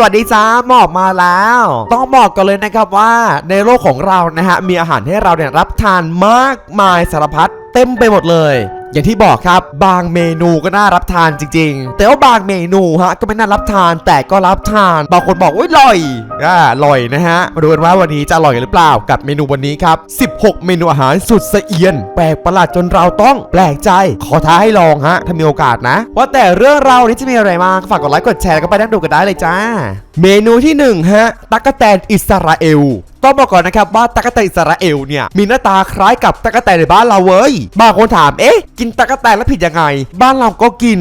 สวัสดีจ้าหมอกมาแล้ว ต้องบอกกันเลยนะครับว่าในโลกของเรานะฮะมีอาหารให้เราเนี่ยรับทานมากมายสารพัดเต็มไปหมดเลย อย่างที่บอกครับ บางเมนูก็น่ารับทานจริง ๆ แต่ว่าบางเมนูฮะก็ไม่น่ารับทานแต่ก็รับทาน บางคนบอกว่าอร่อยอ่าอร่อยนะฮะมาดูกันว่าวันนี้จะอร่อยหรือเปล่ากับเมนูวันนี้ครับ 16 เมนูอาหารสุดสะเอียน แปลกประหลาดจนเราต้องแปลกใจ ขอท้าให้ลองฮะถ้ามีโอกาสนะ ว่าแต่เรื่องเรานี้จะมีอะไรบ้าฝากกดไลค์กดแชร์แล้วก็ไปนั่งดูกันได้เลยจ้า เมนูที่หนึ่งฮะตั๊กแตนอิสราเอลต้องบอกก่อนนะครับว่าตั๊กแตนอิสราเอลเนี่ยมีหน้าตาคล้ายกับตั๊กแตนในบ้านเราเว้ยบางคนถามเอ๊ะกินตั๊กแตนแล้วผิดยังไง บ้านเราก็กิน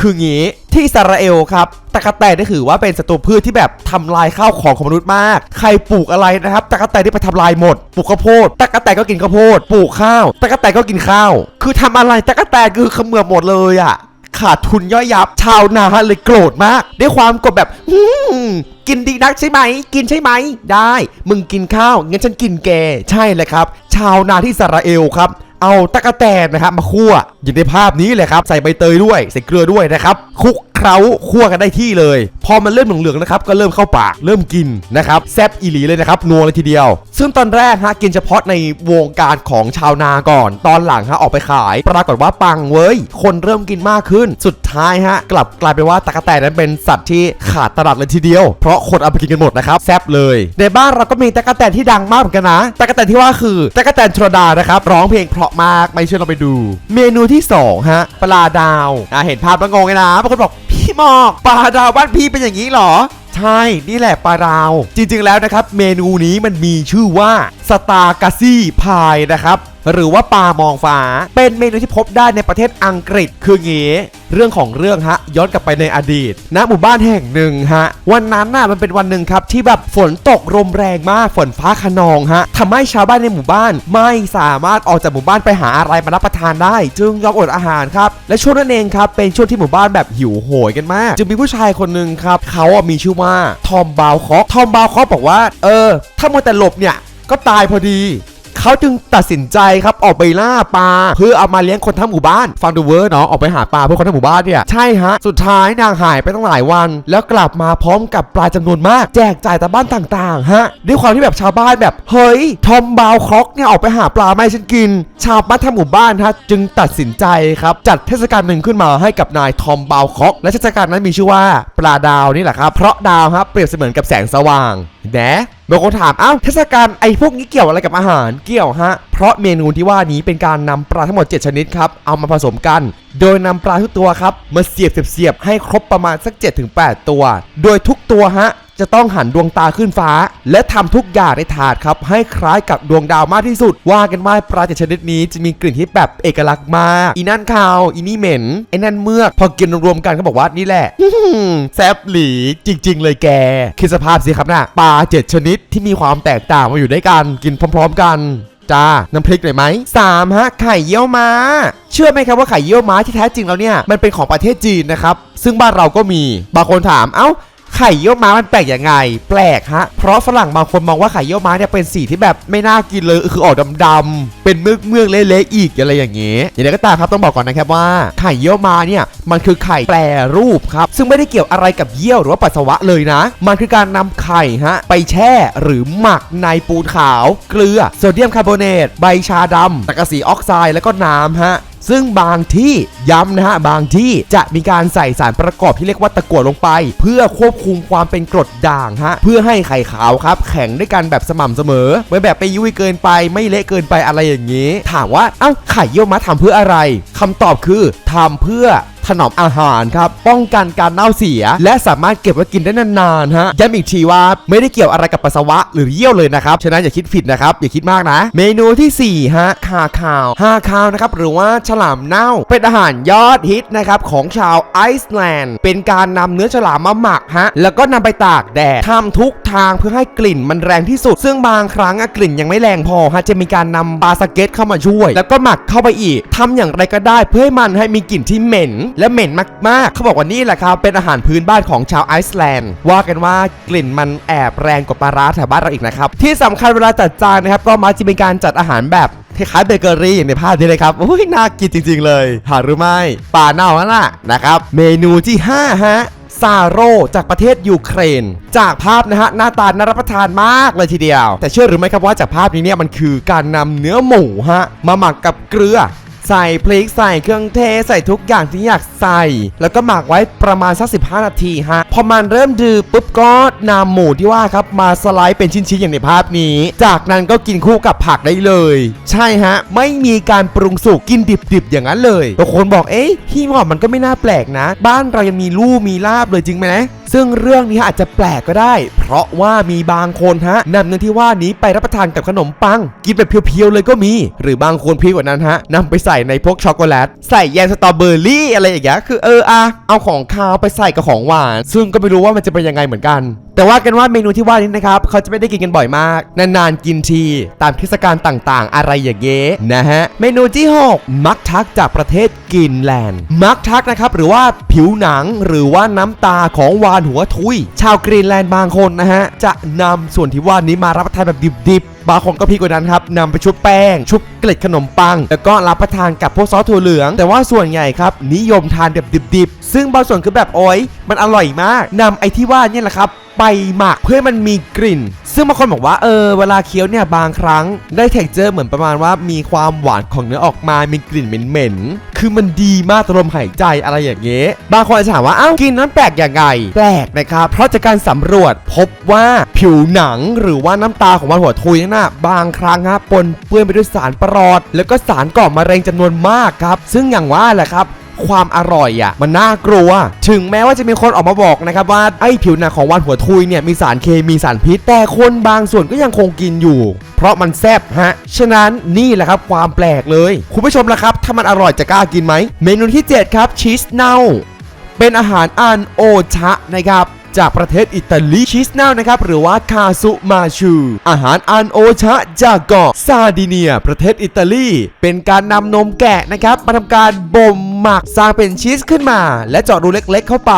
คืองี้ที่อิสราเอลครับตั๊กแตนนี่ถือว่าเป็นศัตรูพืชที่แบบทำลายข้าวของของมนุษย์มาก ใครปลูกอะไรนะครับตั๊กแตนที่ไปทำลายหมดปลูกข้าวโพดตั๊กแตนก็กินข้าวโพดปลูกข้าวตั๊กแตนก็กินข้าว คือทำอะไรตั๊กแตนคือขมือหมดเลยอะ ขาดทุนย่อยยับ ชาวนาเลยโกรธมาก ด้วยความกดแบบกินดีนักใช่ไหม กินใช่ไหม ได้ มึงกินข้าวงั้นฉันกินแก ใช่เลยครับ ชาวนาที่สราเอลครับเอาตะกะแตนนะครับมาคั่วอย่างในภาพนี้เลยครับ ใส่ใบเตยด้วย ใส่เกลือด้วยนะครับคลุกเคล้าคั่วกันได้ที่เลย พอมันเริ่มเหลืองๆนะครับก็เริ่มเข้าปากเริ่มกินนะครับแซบอีหลีเลยนะครับนัวเลยทีเดียว ซึ่งตอนแรกฮะกินเฉพาะในวงการของชาวนาก่อน ตอนหลังฮะออกไปขาย ปรากฏว่าปังเว้ย คนเริ่มกินมากขึ้น สุดท้ายฮะกลับกลายเป็นว่าตะกะแตนนั้นเป็นสัตว์ที่ขาดตลาดเลยทีเดียว เพราะคนเอาไปกินกันหมดนะครับแซบเลย ในบ้านเราก็มีตะกะแตนที่ดังมากเหมือนกันนะตะกะแตนที่ว่าคือตะกะแตนชลดานะครับร้องเพลงเพราะมากไม่เชื่อเราไปดู เมนูที่สองฮะปลาดาวอะเห็นภาพแล้วงงเลยนะบางคนบอกพี่หมอกปลาดาวบ้านพี่เป็นอย่างนี้หรอ ใช่ นี่แหละปลาดาว จริงๆแล้วนะครับ เมนูนี้มันมีชื่อว่าสตาร์กาซี่พายนะครับ หรือว่าปลามองฟ้า เป็นเมนูที่พบได้ในประเทศอังกฤษคืองี้เรื่องของเรื่องฮะย้อนกลับไปในอดีตณหมู่บ้านแห่งหนึ่งฮะวันนั้นน่ะมันเป็นวันหนึ่งครับที่แบบฝนตกลมแรงมากฝนฟ้าขนองฮะทำให้ชาวบ้านในหมู่บ้าน ไม่สามารถออกจากหมู่บ้านไปหาอะไรมารับประทานได้ จึงยอมอดอาหารครับและช่วงนั้นเองครับเป็นช่วงที่หมู่บ้านแบบหิวโหยกันมาก จึงมีผู้ชายคนหนึ่งครับเขาอะมีชื่อว่าทอมบาวคอกทอมบาวคอกบอกว่า เออ ถ้ามัวแต่หลบเนี่ยก็ตายพอดี เขาจึงตัดสินใจครับออกไปล่าปลาเพื่อเอามาเลี้ยงคนทั้งหมู่บ้านฟังดูเวอร์เนาะออกไปหาปลาเพื่อคนทั้งหมู่บ้านเนี่ยใช่ฮะสุดท้ายนางหายไปตั้งหลายวัน แล้วกลับมาพร้อมกับปลาจำนวนมาก แจกจ่ายตามบ้านต่างๆฮะด้วยความที่แบบชาวบ้านแบบเฮ้ยทอมบาวคอกเนี่ยออกไปหาปลาไม่ฉันกิน ชาวบ้านทั้งหมู่บ้านฮะจึงตัดสินใจครับจัดเทศกาลหนึ่งขึ้นมาให้กับนายทอมบาวคอกและเทศกาลนั้นมีชื่อว่าปลาดาวนี่แหละครับเพราะดาวฮะเปรียบเสมือนกับแสงสว่าง แหนบางคนถามเอ้าเทศกาลไอ้พวกนี้เกี่ยวอะไรกับอาหารเกี่ยวฮะ เพราะเมนูที่ว่านี้เป็นการนำปลาทั้งหมด 7 ชนิดครับ เอามาผสมกัน โดยนำปลาทุกตัวครับมาเสียบเสียบให้ครบประมาณสัก 7-8 ตัว โดยทุกตัวฮะ จะต้องหันดวงตาขึ้นฟ้า และทำทุกอย่างในถาดครับให้คล้ายกับดวงดาวมากที่สุด ว่ากันว่าปลาเจ็ดชนิดนี้จะมีกลิ่นที่แบบเอกลักษณ์มากอีนั่นขาวอีนี่เหม็นไอ้นั่นเมือกพอกินรวมกันก็บอกว่านี่แหละแซบหลีจริง ๆ เลยแกคิดสภาพสิครับนะปลาเจ็ดชนิดที่มีความแตกต่างมาอยู่ด้วยกันกินพร้อม ๆ กันจ้าน้ำพริกหน่อยไหมสามฮะไข่เยี่ยวม้า เชื่อไหมครับว่าไข่เยี่ยวม้าที่แท้จริงแล้วเนี่ยมันเป็นของประเทศจีนนะครับ ซึ่งบ้านเราก็มีบางคนถามเอ้า ไข่เยี่ยวม้ามันแปลกยังไง แปลกฮะ เพราะฝรั่งบางคนมองว่าไข่เยี่ยวม้าเนี่ยเป็นสีที่แบบไม่น่ากินเลยคือออกดำๆเป็นเมือกเมือกๆเละๆอีกอะไรอย่างเงี้ยอย่างไรก็ตามครับต้องบอกก่อนนะครับว่าไข่เยี่ยวม้าเนี่ยมันคือไข่แปรรูปครับซึ่งไม่ได้เกี่ยวอะไรกับเยี่ยวหรือว่าปัสสาวะเลยนะ มันคือการนำไข่ฮะไปแช่หรือหมักในปูนขาว เกลือโซเดียมคาร์บอเนตใบชาดำตะกะสีออกไซด์แล้วก็น้ำฮะ ซึ่งบางที่ย้ำนะฮะบางที่จะมีการใส่สารประกอบที่เรียกว่าตะกั่วลงไป เพื่อควบคุมความเป็นกรดด่างฮะเพื่อให้ไข่ขาวครับ แข็งด้วยกันแบบสม่ำเสมอไม่แบบไปยุ่ยเกินไปไม่เละเกินไปอะไรอย่างนี้ ถามว่าเอ้าไข่เยี่ยวม้าทำเพื่ออะไรคำตอบคือทำเพื่อ ถนอมอาหารครับ ป้องกันการเน่าเสีย และสามารถเก็บไว้กินได้นานๆฮะย้ำอีกทีว่าไม่ได้เกี่ยวอะไรกับปัสสาวะหรือเยี่ยวเลยนะครับ ฉะนั้นอย่าคิดผิดนะครับ อย่าคิดมากนะ เมนูทีสี่4ฮะคาคาวฮาคาวนะครับหรือว่าฉลามเน่า เป็นอาหารยอดฮิตนะครับของชาวไอซ์แลนด์ เป็นการนำเนื้อฉลามมาหมักฮะแล้วก็นำไปตากแดดทำทุกทางเพื่อให้กลิ่นมันแรงที่สุด ซึ่งบางครั้งกลิ่นยังไม่แรงพอฮะจะมีการนำปลาสเกตเข้ามาช่วย แล้วก็หมักเข้าไปอีกทำอย่างไรก็ได้เพื่อให้มันให้มีกลิ่นที่เหม็นและเหม็นมากๆ เขาบอกว่านี่แหละครับ เป็นอาหารพื้นบ้านของชาวไอซ์แลนด์ ว่ากันว่ากลิ่นมันแอบแรงกว่าปลาร้าแถวบ้านเราอีกนะครับ ที่สำคัญเวลาจัดจานนะครับ ก็มักจะมีการจัดอาหารแบบคล้ายเบเกอรี่อย่างในภาพนี้เลยครับอุ้ยน่ากินจริง ๆ เลยหาหรือไม่ปลาเน่านั่นแหละนะครับ เมนูที่5ฮะซาโรจากประเทศยูเครน จากภาพนะฮะหน้าตาน่ารับประทานมากเลยทีเดียว แต่เชื่อหรือไม่ครับว่าจากภาพนี้เนี่ยมันคือการนำเนื้อหมูฮะมาหมักกับเกลือ ใส่พริกใส่เครื่องเทศใส่ทุกอย่างที่อยากใส่ แล้วก็หมักไว้ประมาณสัก15 นาทีฮะ พอมันเริ่มดือปุ๊บก็นำหมูที่ว่าครับมาสไลด์เป็นชิ้นๆอย่างในภาพนี้ จากนั้นก็กินคู่กับผักได้เลย ใช่ฮะ ไม่มีการปรุงสุกกินดิบๆ อย่างนั้นเลยบางคนบอกเอ๊ะพี่หมอมันก็ไม่น่าแปลกนะ บ้านเรายังมีลู่มีลาบเลยจริงไหมนะซึ่งเรื่องนี้อาจจะแปลกก็ได้ เพราะว่ามีบางคนฮะนำเนื้อที่ว่านี้ไปรับประทานกับขนมปัง กินแบบเพียวๆเลยก็มี หรือบางคนพีกกว่านั้นฮะนำไปใส่ในพวกช็อกโกแลตใส่แยมสตรอเบอร์รี่อะไรอย่างเงี้ยคือเอออะเอาของคาวไปใส่กับของหวาน ซึ่งก็ไม่รู้ว่ามันจะเป็นยังไงเหมือนกัน แต่ว่ากันว่าเมนูที่ว่านี้นะครับเขาจะไม่ได้กินกันบ่อยมาก นานๆกินที ตามเทศกาลต่างๆ อะไรอย่างเงี้ยนะฮะเมนูที่6มักทักจากประเทศกรีนแลนด์มักทักนะครับหรือว่าผิวหนังหรือว่าน้ำตาของหวานานหัวทุย ชาวกรีนแลนด์บางคนนะฮะ จะนำส่วนที่ว่านี้มารับประทานแบบดิบๆ บางคนก็พีกว่านั้นครับนำไปชุบแป้ง ชุบเกล็ดขนมปัง แล้วก็รับประทานกับพวกซอสถั่วเหลือง แต่ว่าส่วนใหญ่ครับนิยมทานแบบดิบๆซึ่งบางส่วนคือแบบโอ้ยมันอร่อยมากนำไอ้ที่ว่าเนี่ยแหละครับไปหมักเพื่อมันมีกลิ่น ซึ่งบางคนบอกว่าเออเวลาเคี้ยวเนี่ยบางครั้งได้เท็กเจอร์เหมือนประมาณว่ามีความหวานของเนื้อออกมามีกลิ่นเหม็นๆคือมันดีมากตลมหายใจอะไรอย่างเงี้ยบางคนอาจจะถามว่าอ้าวกินน้ำแปลกอย่างไงแปลกนะครับเพราะจากการสำรวจพบว่าผิวหนังหรือว่าน้ำตาของวันหัวทุยนั่นนะบางครั้งฮะปนเปื้อนไปด้วยสารปรอด แล้วก็สารก่อมะเร็งจำนวนมากครับ ซึ่งอย่างว่าแหละครับ ความอร่อยอะมันน่ากลัว ถึงแม้ว่าจะมีคนออกมาบอกนะครับว่าไอ้ผิวหนังของวานหัวทุยเนี่ยมีสารเคมีสารพิษ แต่คนบางส่วนก็ยังคงกินอยู่ เพราะมันแซ่บฮะ ฉะนั้นนี่แหละครับความแปลกเลย คุณผู้ชมละครับ ถ้ามันอร่อยจะกล้ากินไหม เมนูที่ 7 ครับชีสเน่าเป็นอาหารอันโอชะนะครับจากประเทศอิตาลีชีสเน่านะครับหรือว่าคาซุมาชู อาหารอันโอชะจากเกาะซาดิเนีย ประเทศอิตาลี เป็นการนำนมแกะนะครับมาทำการบ่ม หมักสร้างเป็นชีสขึ้นมา และเจาะรูเล็กๆเข้าไป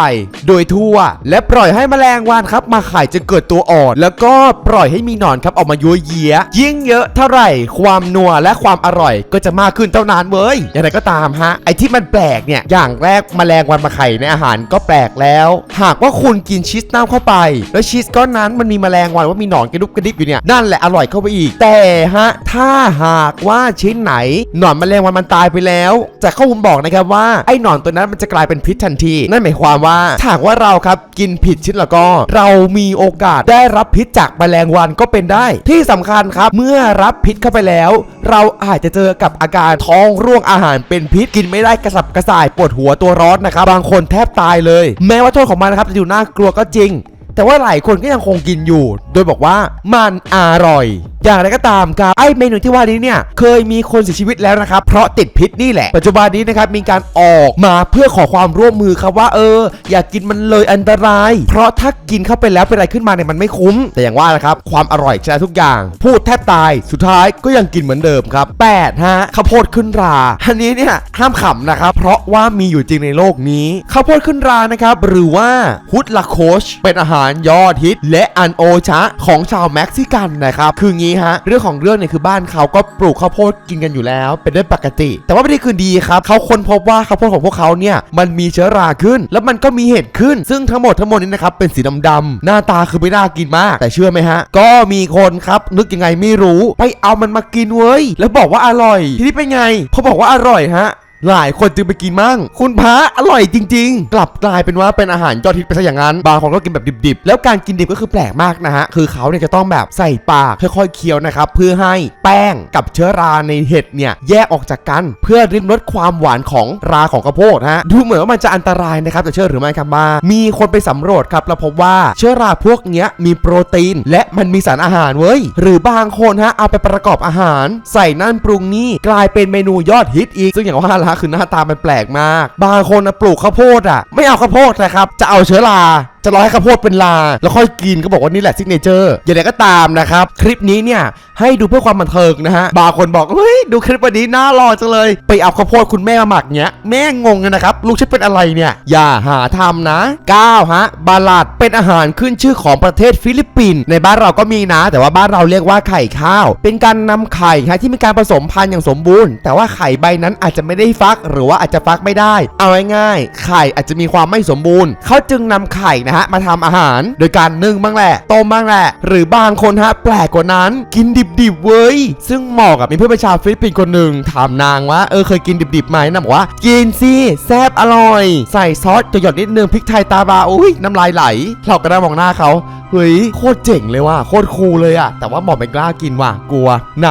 โดยทั่ว และปล่อยให้แมลงวันครับ มาไข่จนเกิดตัวอ่อน แล้วก็ปล่อยให้มีหนอนครับออกมายัวเยียยิ่งเยอะเท่าไหร่ ความนัวและความอร่อยก็จะมากขึ้นเท่านั้นเว้ยอย่างไรก็ตามฮะไอที่มันแปลกเนี่ยอย่างแรกแมลงวันมาไข่ในอาหารก็แปลกแล้ว หากว่าคุณกินชีสเน่าเข้าไป แล้วชีสก้อนนั้นมันมีแมลงวันว่ามีหนอนกระดุบกระดิบอยู่เนี่ยนั่นแหละอร่อยเข้าไปอีก แต่ฮะถ้าหากว่าชิ้นไหน หนอนแมลงวันมันตายไปแล้วจากข้อมูลบอกนะครับว่าไอ้หนอนตัวนั้นมันจะกลายเป็นพิษทันที นั่นหมายความว่าถ้าว่าเราครับกินผิดชิ้นแล้วก็ เรามีโอกาสได้รับพิษจากแมลงวันก็เป็นได้ ที่สำคัญครับเมื่อรับพิษเข้าไปแล้ว เราอาจจะเจอกับอาการท้องร่วงอาหารเป็นพิษกินไม่ได้กระสับกระส่ายปวดหัวตัวร้อนนะครับบางคนแทบตายเลย แม้ว่าโทษของมันนะครับจะดูน่ากลัวก็จริง แต่ว่าหลายคนก็ยังคงกินอยู่ โดยบอกว่ามันอร่อย อย่างไรก็ตามครับไอเมนูที่ว่านี้เนี่ยเคยมีคนเสียชีวิตแล้วนะครับ เพราะติดพิษนี่แหละ ปัจจุบันนี้นะครับมีการออกมาเพื่อขอความร่วมมือครับว่าเออ อย่ากกินมันเลยอันตราย เพราะถ้ากินเข้าไปแล้วเป็นอะไรขึ้นมาเนี่ยมันไม่คุ้ม แต่อย่างว่านะครับความอร่อยชนะทุกอย่าง พูดแทบตายสุดท้ายก็ยังกินเหมือนเดิมครับ8ฮะข้าวโพดขึ้นราอันนี้เนี่ยห้ามขำนะครับเพราะว่ามีอยู่จริงในโลกนี้ข้าวโพดขึ้นรานะครับหรือว่าฮุดลาโคชเป็นอาหารยอดฮิต และอันโอชะของชาวเม็กซิกันนะครับคืองี้ฮะเรื่องของเรื่องเนี่ยคือบ้านเขาก็ปลูกข้าวโพดกินกันอยู่แล้ว เป็นเรื่องปกติ แต่ว่าไม่ได้คืนดีครับเขาค้นพบว่าข้าวโพดของพวกเขาเนี่ยมันมีเชื้อราขึ้น แล้วมันก็มีเห็ดขึ้น ซึ่งทั้งหมดทั้งมวลนี้นะครับเป็นสีดำๆหน้าตาคือไม่น่ากินมาก แต่เชื่อไหมฮะ ก็มีคนครับนึกยังไงไม่รู้ ไปเอามันมากินเว้ยแล้วบอกว่าอร่อย ทีนี้เป็นไงพอบอกว่าอร่อยฮะ หลายคนจึงไปกินมั่ง คุณพระอร่อยจริง ๆ กลับกลายเป็นว่าเป็นอาหารยอดฮิตไปซะอย่างนั้น บางคนก็กินแบบดิบๆ แล้วการกินดิบก็คือแปลกมากนะฮะ คือเขาเนี่ยจะต้องแบบใส่ปากค่อยๆเคี้ยวนะครับ เพื่อให้แป้งกับเชื้อราในเห็ดเนี่ยแยกออกจากกัน เพื่อริมรสความหวานของราของข้าวโพดฮะ ดูเหมือนว่ามันจะอันตรายนะครับแต่เชื่อหรือไม่ครับว่ามีคนไปสำรวจครับแล้วพบว่าเชื้อราพวกเนี้ยมีโปรตีน และมันมีสารอาหารเว้ย หรือบางคนฮะเอาไปประกอบอาหาร ใส่นั่นปรุงนี่กลายเป็นเมนูยอดฮิตอีกซึ่งอย่างว่าละคือหน้าตามันแปลกมาก บางคนนะปลูกข้าวโพดอะ ไม่เอาข้าวโพดนะครับ จะเอาเชื้อราจะรอให้ข้าวโพดเป็นลา แล้วค่อยกินก็บอกว่านี่แหละซิกเนเจอร์อย่างไรก็ตามนะครับ คลิปนี้เนี่ย ให้ดูเพื่อความบันเทิงนะฮะ บางคนบอก เฮ้ย ดูคลิปวันนี้น่ารอจังเลย ไปเอาข้าวโพดคุณแม่มาหมักเนี้ย แม่งงเลยนะครับ ลูกฉันเป็นอะไรเนี่ย อย่าหาทำนะ 9 ฮะ บาลัดเป็นอาหารขึ้นชื่อของประเทศฟิลิปปินส์ในบ้านเราก็มีนะ แต่ว่าบ้านเราเรียกว่าไข่ข้าว เป็นการนำไข่ฮะที่มีการผสมพันธุ์อย่างสมบูรณ์ แต่ว่าไข่ใบนั้นอาจจะไม่ได้ฟัก หรือว่าอาจจะฟักไม่ได้ เอาง่ายๆไข่อาจจะมีความไม่สมบูรณ์เขาจึงนำไข่นะฮะมาทำอาหาร โดยการนึ่งบ้างแหละต้มบ้างแหละ หรือบางคนฮะแปลกกว่านั้น กินดิบๆเว้ย ซึ่งเหมาะกับมีเพื่อนประชาฟิลิปปินส์คนหนึ่งถามนางว่าเออเคยกินดิบๆไหมนางบอกว่า กินสิแซ่บอร่อย ใส่ซอสจะหยดนิดนึงพริกไทยตาบาอุ้ยน้ำลายไหลเราก็ได้มองหน้าเขาเฮ้ยโคตรเจ๋งเลยว่ะโคตรคูลเลยอะแต่ว่าหมอไม่กล้ากินว่ะกลัว ไหน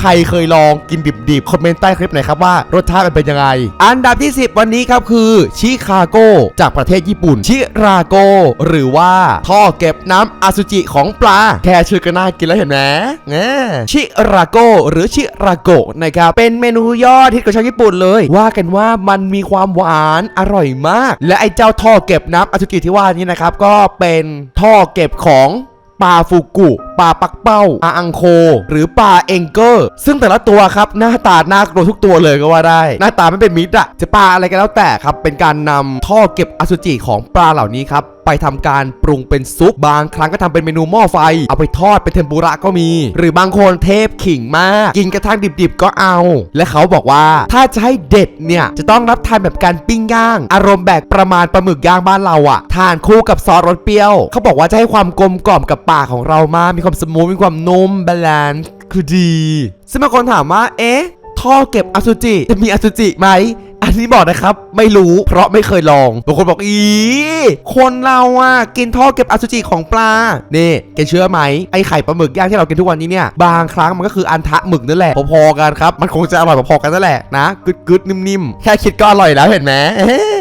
ใครเคยลองกินดิบๆคอมเมนต์ใต้คลิปหน่อยครับว่ารสชาติมันเป็นยังไง อันดับที่ 10 วันนี้ครับคือชิคาโกจากประเทศญี่ปุ่น ชิราโกหรือว่าท่อเก็บน้ำอสุจิของปลา แค่ชื่อก็น่ากินแล้วเห็นไหมแงชิราโกหรือชิราโกนะครับเป็นเมนูยอดฮิตของชาวญี่ปุ่นเลย ว่ากันว่ามันมีความหวานอร่อยมาก และไอ้เจ้าท่อเก็บน้ำอสุจิที่ว่านี้นะครับก็เป็นท่อเก็บของปลาฟูกุ ปลาปักเป้า ปลาอังโค หรือปลาเองเกอร์ ซึ่งแต่ละตัวครับ หน้าตาน่ากลัวทุกตัวเลยก็ว่าได้ หน้าตาไม่เป็นมิตรอะจะปลาอะไรก็แล้วแต่ครับ เป็นการนำท่อเก็บอสุจิของปลาเหล่านี้ครับ ไปทำการปรุงเป็นซุป บางครั้งก็ทำเป็นเมนูหม้อไฟ เอาไปทอดเป็นเทมปุระก็มี หรือบางคนเทพขิงมาก กินกระทั่งดิบๆก็เอา และเขาบอกว่าถ้าจะให้เด็ดเนี่ยจะต้องรับทานแบบการปิ้งย่าง อารมณ์แบบประมาณปลาหมึกย่างบ้านเราอะทานคู่กับซอสรสเปรี้ยว เขาบอกว่าจะให้ความกลมกล่อมกับปากของเรามากมีความสมูทมีความนุ่มบาลานซ์คือดีซึ่งบางคนถามว่าเอ๊ะท่อเก็บอสุจิจะมีอสุจิไหม อันนี้บอกนะครับ ไม่รู้เพราะไม่เคยลองบางคนบอกอีคนเราอะกินท่อเก็บอสุจิของปลานี่แกเชื่อไหมไอไข่ปลาหมึกย่างที่เรากินทุกวันนี้เนี่ยบางครั้งมันก็คืออันทะหมึกนั่นแหละพอๆกันครับมันคงจะอร่อยพอๆกันนั่นแหละนะกึดกึดๆนิ่มๆแค่คิดก็อร่อยแล้วเห็นไหม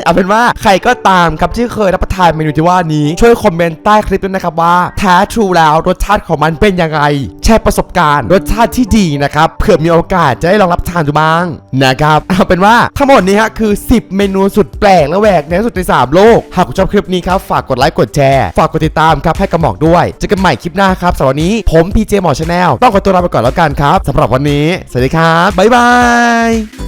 เอาเป็นว่าใครก็ตามครับที่เคยรับประทานเมนูที่ว่านี้ช่วยคอมเมนต์ใต้คลิปด้วยนะครับว่าแท้ทรูแล้วรสชาติของมันเป็นยังไงแชร์ประสบการณ์รสชาติที่ดีนะครับเผื่อมีโอกาสจะได้ลองรับประทานดูบ้างนะครับเอาเป็นว่าทั้งหมดนี้ฮะคือ 10 เมนูสุดแปลกและแหวกแนวสุดใน3โลก หากคุณชอบคลิปนี้ครับฝากกดไลค์กดแชร์ฝากกดติดตามครับให้กระหมอกด้วยเจอกันใหม่คลิปหน้าครับสำหรับวันนี้ผมพีเจหมอชาแนลต้องขอตัวลาไปก่อนแล้วกันครับสำหรับวันนี้สวัสดีครับบ๊ายบาย